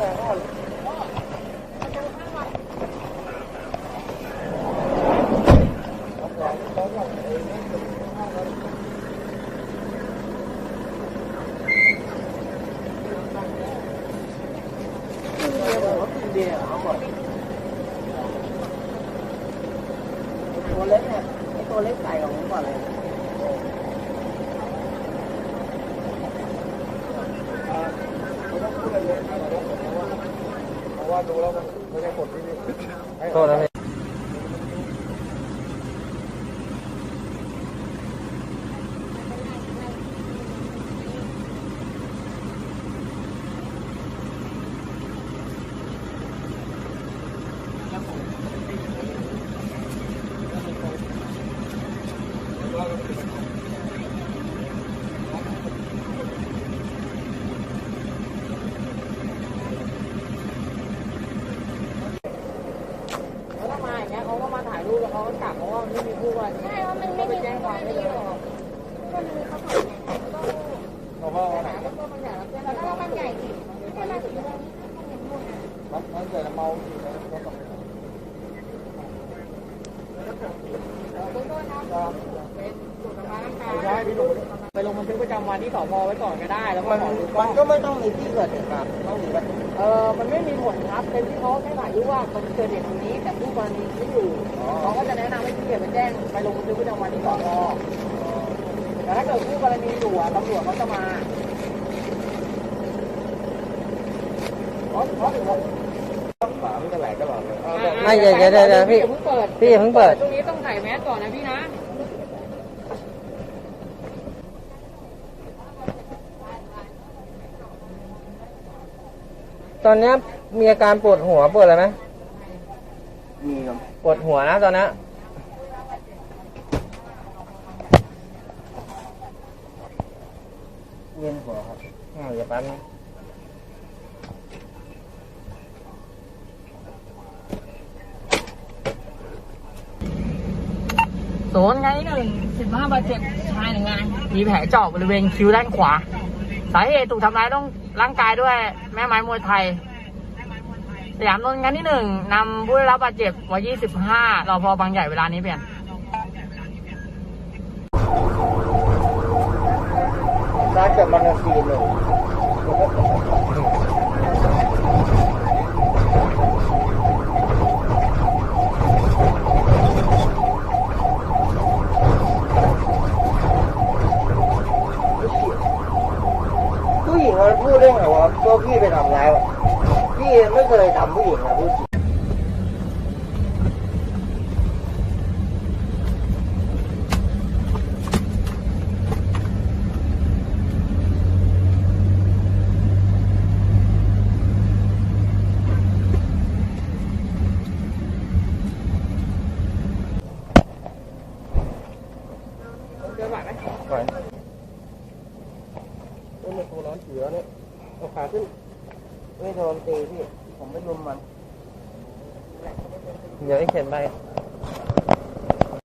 ตัวเล็กเนี่ยไอ้ตัวเล็กใส่ของผมก่อนเลย เพราะว่า ดูแล้วมันไม่ใช่คนที่นี่ให้โทษนะพี่ แล้วถ้ามาอย่างเงี้ยเขาก็มาถ่ายรูปแล้ว เขาก็กลับเพราะว่ามันไม่มีผู้ว่าใช่ว่ามันไม่มีแจ้งความได้เลยก็เลยเขาถ่ายไงก็เพราะว่าหาแล้วก็มันใหญ่แล้วแจ้งแล้วก็มันใหญ่ดิไม่ใช่มาถึงตรงนี้มันยังนู่นอะมันมันเกิดเมาอยู่นะก็ต้องเบื้องต้นนะครับเป็นตรวจทำร้ายร่างกายใช่พี่ดูไปลง บันทึกประจำวันที่สพไว้ก่อนก็ได้ แล้วก็ขอดูกล้มัอนงก็ไม่ต้องมีที่เกิดเหตุครับต้องมีบันทึกเออมันไม่มีผลครับเป็นที่เขาแค่ถ่ายรูปว่ามันเกิดเหตุตรงนี้ แต่ผู้กรณีไม่อยู่เขาก็จะแนะนำให้พี่ไปแจ้งไปลงบันทึกประจำวันที่สพแต่ถ้าเกิดผู้กรณีอยู่อะตำรวจเขาจะมาเพราะเพราะถึงว่าฝาไม่แถลงตลอดเลย ไม่เดี๋ยวเดี๋ยวเดี๋ยวเดี๋ยวพี่อย่าเพิ่งเปิดพี่อย่าเพิ่งเปิดตรงนี้ต้องใส่แมสก่อนนะพี่นะ ตอนเนี้ยมีอาการปวดหัวปวดอะไรไหมมีครับปวดหัวนะตอนเนี้ยเวียนหัวครับอ่าเดี๋ยวแป๊บนึงโซนไงหนึ่งสิบห้าบาดเจ็บชายหนึ่งงานมีแผลเจาะบริเวณคิ้วด้านขวา สาเหตุถูกทำร้ายต้อง ร่างกายด้วยแม่ไม้มวยไทยสยามนนท์งานที่หนึ่งนำผู้ได้รับบาดเจ็บวัยยี่สิบห้ารอพอบางใหญ่เวลานี้เปลี่ยนน่าจะมันนาทีหนึ่ง ผู้หญิงมันพูดได้ ไงวะว่าพี่ไปทำร้ายอะพี่ไม่เคยทำผู้หญิงนะพูดจริงเจอหวัดไหมไหวเอ้ยมันตัวร้อนเสือเนี่ย เอาขาขึ้นไม่โดนตีพี่ ผมไม่รุมมัน เดี๋ยวไอ้เขียนไป